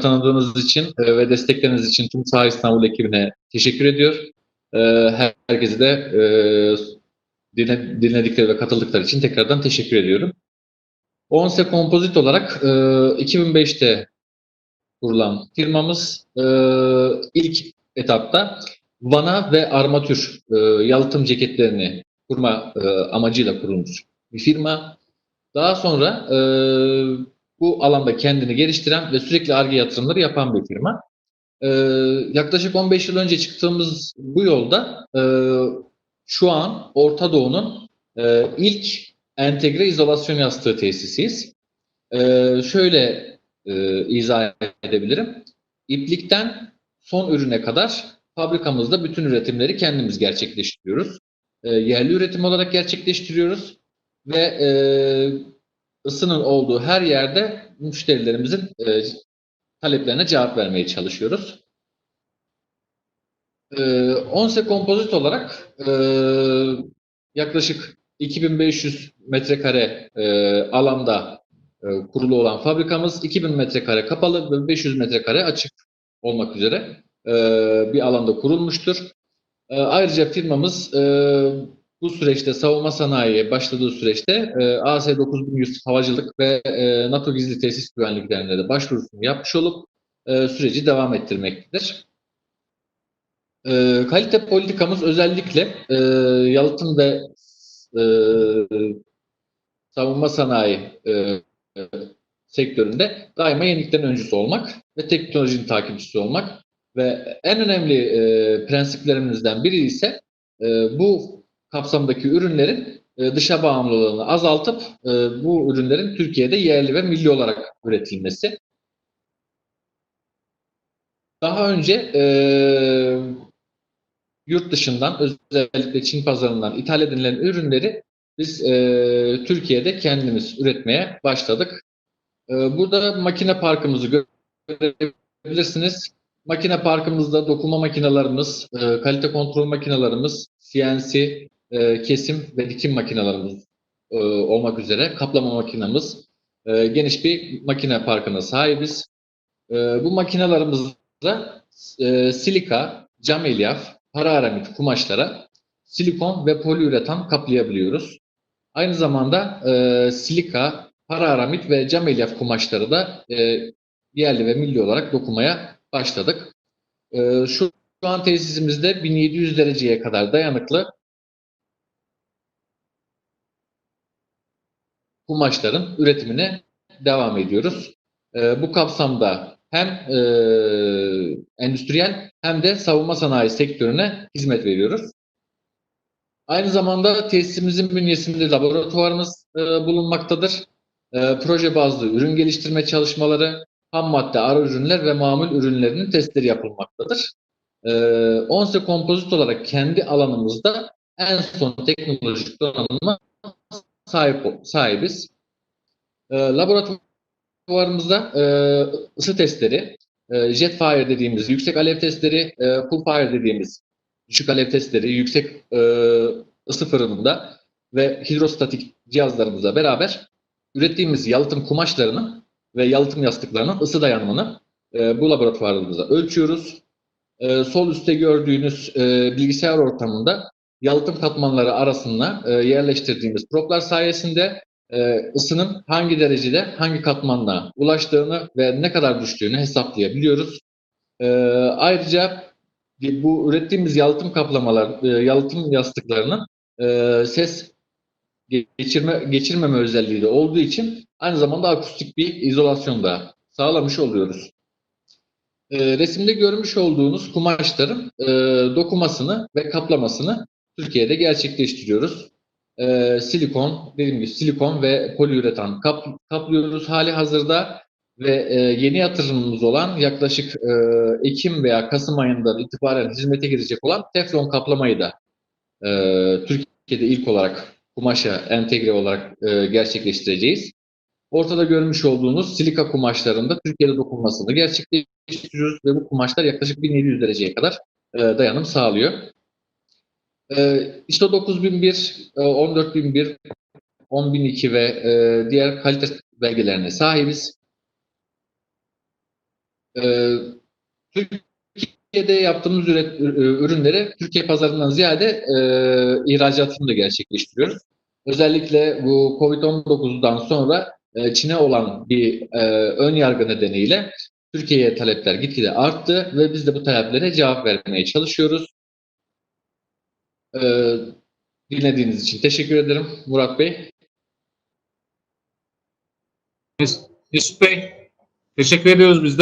tanıdığınız için e, ve destekleriniz için tüm Sağ İstanbul ekibine teşekkür ediyor. E, her- herkese de e, dinle- dinledikleri ve katıldıkları için tekrardan teşekkür ediyorum. Onse Kompozit olarak e, 2005'te kurulan firmamız ilk etapta vana ve armatür yalıtım ceketlerini kurma amacıyla kurulmuş bir firma. Daha sonra bu alanda kendini geliştiren ve sürekli ARGE yatırımları yapan bir firma. E, yaklaşık 15 yıl önce çıktığımız bu yolda e, şu an Orta Doğu'nun e, ilk entegre izolasyon yastığı tesisiyiz. E, şöyle e, izah edebilirim. İplikten son ürüne kadar fabrikamızda bütün üretimleri kendimiz gerçekleştiriyoruz. E, yerli üretim olarak gerçekleştiriyoruz ve e, ısının olduğu her yerde müşterilerimizin e, taleplerine cevap vermeye çalışıyoruz. E, Onse kompozit olarak e, yaklaşık 2500 metrekare e, alanda e, kurulu olan fabrikamız 2000 metrekare kapalı ve 500 metrekare açık olmak üzere e, bir alanda kurulmuştur. E, ayrıca firmamız e, bu süreçte savunma sanayiye başladığı süreçte e, AS9100 havacılık ve e, NATO gizli tesis güvenliklerine de başvurusunu yapmış olup e, süreci devam ettirmektedir. E, kalite politikamız özellikle e, yalıtım ve e, savunma sanayi e, sektöründe daima yenilikten öncüsü olmak ve teknolojinin takipçisi olmak ve en önemli e, prensiplerimizden biri ise e, bu kapsamdaki ürünlerin e, dışa bağımlılığını azaltıp e, bu ürünlerin Türkiye'de yerli ve milli olarak üretilmesi. Daha önce e, yurt dışından özellikle Çin pazarından ithal edilen ürünleri biz Türkiye'de kendimiz üretmeye başladık. Burada makine parkımızı görebilirsiniz. Makine parkımızda dokuma makinelerimiz, e, kalite kontrol makinelerimiz, CNC, e, kesim ve dikim makinelerimiz e, olmak üzere kaplama makinemiz e, geniş bir makine parkına sahibiz. E, bu makinalarımızda e, silika, cam elyaf, para aramit kumaşlara silikon ve poliüretan kaplayabiliyoruz. Aynı zamanda e, silika, para aramit ve cam elyaf kumaşları da e, yerli ve milli olarak dokumaya başladık. E, şu, şu an tesisimizde 1700 dereceye kadar dayanıklı kumaşların üretimine devam ediyoruz. E, bu kapsamda hem e, endüstriyel hem de savunma sanayi sektörüne hizmet veriyoruz. Aynı zamanda tesisimizin bünyesinde laboratuvarımız e, bulunmaktadır. E, proje bazlı ürün geliştirme çalışmaları, ham madde, ara ürünler ve mamul ürünlerinin testleri yapılmaktadır. E, Onse kompozit olarak kendi alanımızda en son teknolojik donanıma sahip, sahibiz. E, laboratuvarımızda e, ısı testleri, e, jet fire dediğimiz yüksek alev testleri, e, full fire dediğimiz düşük alev testleri, yüksek e, ısı fırınında ve hidrostatik cihazlarımızla beraber ürettiğimiz yalıtım kumaşlarının ve yalıtım yastıklarının ısı dayanımını e, bu laboratuvarımızda ölçüyoruz. E, sol üstte gördüğünüz e, bilgisayar ortamında yalıtım katmanları arasında e, yerleştirdiğimiz proplar sayesinde e, ısının hangi derecede hangi katmanla ulaştığını ve ne kadar düştüğünü hesaplayabiliyoruz. E, ayrıca bu ürettiğimiz yalıtım kaplamalar, e, yalıtım yastıklarının e, ses geçirme geçirmeme özelliği de olduğu için aynı zamanda akustik bir izolasyon da sağlamış oluyoruz. E, resimde görmüş olduğunuz kumaşların e, dokumasını ve kaplamasını Türkiye'de gerçekleştiriyoruz. E, silikon, dediğim gibi silikon ve poliüretan kap, kaplıyoruz hali hazırda ve e, yeni yatırımımız olan yaklaşık e, Ekim veya Kasım ayından itibaren hizmete girecek olan teflon kaplamayı da e, Türkiye'de ilk olarak kumaşa entegre olarak e, gerçekleştireceğiz. Ortada görmüş olduğunuz silika kumaşlarında Türkiye'de dokunmasını gerçekleştiriyoruz ve bu kumaşlar yaklaşık 1700 dereceye kadar e, dayanım sağlıyor. E, ISO 9001, e, 14001, 10002 ve e, diğer kalite belgelerine sahibiz. Ee, Türkiye'de yaptığımız üret, ürünleri Türkiye pazarından ziyade e, ihracatını da gerçekleştiriyoruz. Özellikle bu Covid-19'dan sonra e, Çin'e olan bir e, ön yargı nedeniyle Türkiye'ye talepler gitgide arttı ve biz de bu taleplere cevap vermeye çalışıyoruz. Ee, dinlediğiniz için teşekkür ederim Murat Bey. Mesut Bey, teşekkür ediyoruz biz de.